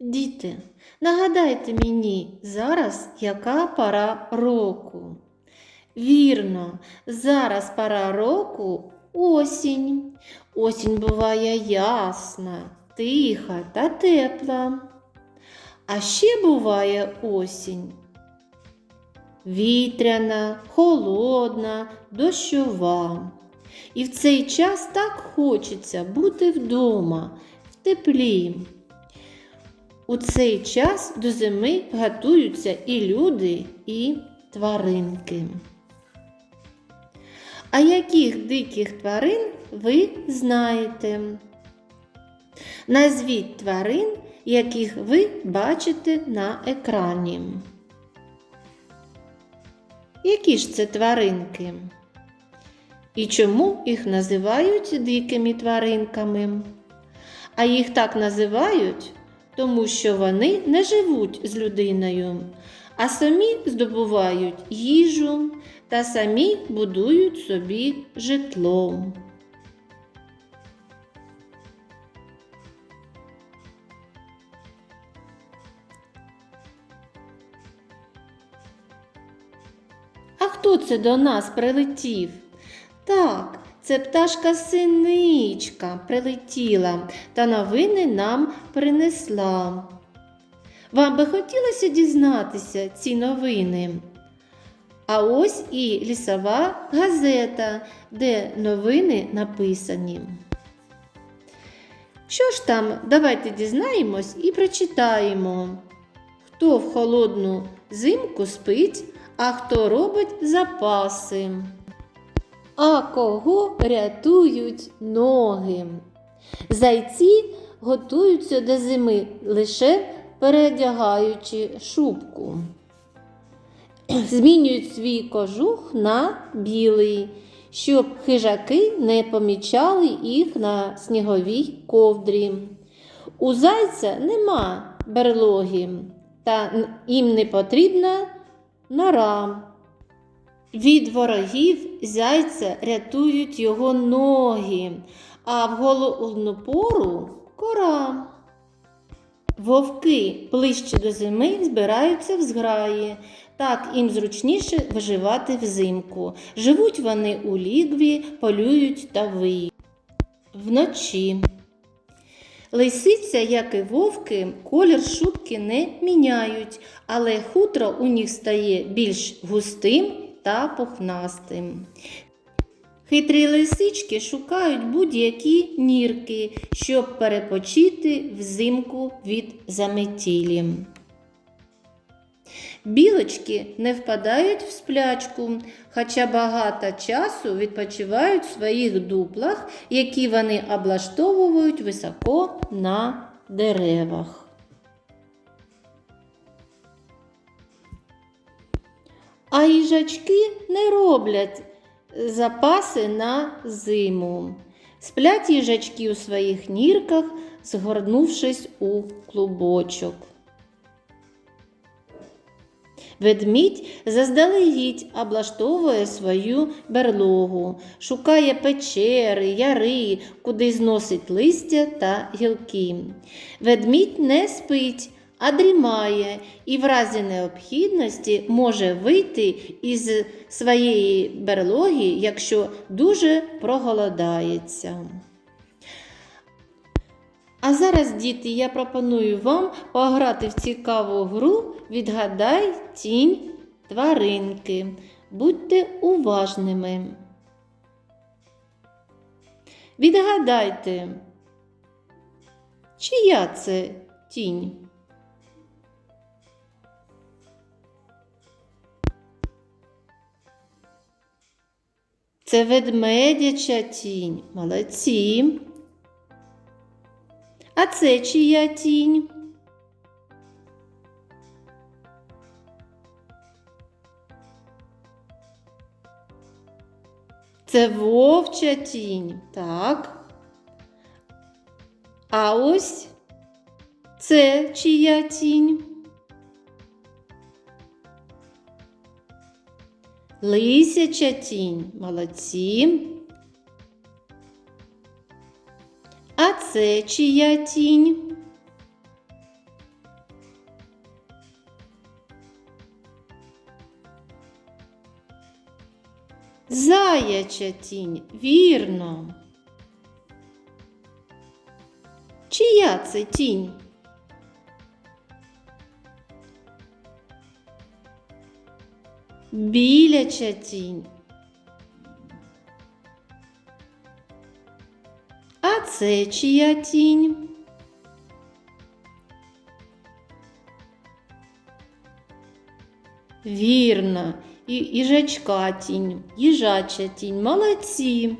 Діти, нагадайте мені зараз, яка пора року. Вірно, зараз пора року осінь. Осінь буває ясна, тиха та тепла. А ще буває осінь. Вітряна, холодна, дощова. І в цей час так хочеться бути вдома, в теплі. У цей час до зими готуються і люди, і тваринки. А яких диких тварин ви знаєте? Назвіть тварин, яких ви бачите на екрані. Які ж це тваринки? І чому їх називають дикими тваринками? А їх так називають, тому що вони не живуть з людиною, а самі здобувають їжу та самі будують собі житло. Хто це до нас прилетів? Так, це пташка синичка прилетіла та новини нам принесла. Вам би хотілося дізнатися ці новини? А ось і лісова газета, де новини написані. Що ж там, давайте дізнаємось і прочитаємо. Хто в холодну зимку спить, а хто робить запаси. А кого рятують ноги? Зайці готуються до зими лише переодягаючи шубку. Змінюють свій кожух на білий, щоб хижаки не помічали їх на сніговій ковдрі. У зайця нема берлоги, та їм не потрібна нора. Від ворогів зайця рятують його ноги, а в голодну пору кора. Вовки ближче до зими збираються в зграї. Так їм зручніше виживати взимку. Живуть вони у лігві, полюють та виють. Вночі. Лисиця, як і вовки, колір шубки не міняють, але хутро у них стає більш густим та пухнастим. Хитрі лисички шукають будь-які нірки, щоб перепочити взимку від заметілі. Білочки не впадають в сплячку, хоча багато часу відпочивають в своїх дуплах, які вони облаштовують високо на деревах. А їжачки не роблять запаси на зиму. Сплять їжачки у своїх нірках, згорнувшись у клубочок. Ведмідь заздалегідь облаштовує свою берлогу, шукає печери, яри, куди зносить листя та гілки. Ведмідь не спить, а дрімає і в разі необхідності може вийти із своєї берлоги, якщо дуже проголодається. А зараз, діти, я пропоную вам пограти в цікаву гру Відгадай тінь тваринки. Будьте уважними. Відгадайте, чия це тінь? Це ведмедяча тінь. Молодці. А це чия тінь? Це вовча тінь, так. А ось це чия тінь? Лисяча тінь. Молодці. А це чия тінь? Заяча тінь, вірно. Чия це тінь? Біляча тінь. А це чия тінь? Вірно, і їжачка тінь, їжача тінь, молодці.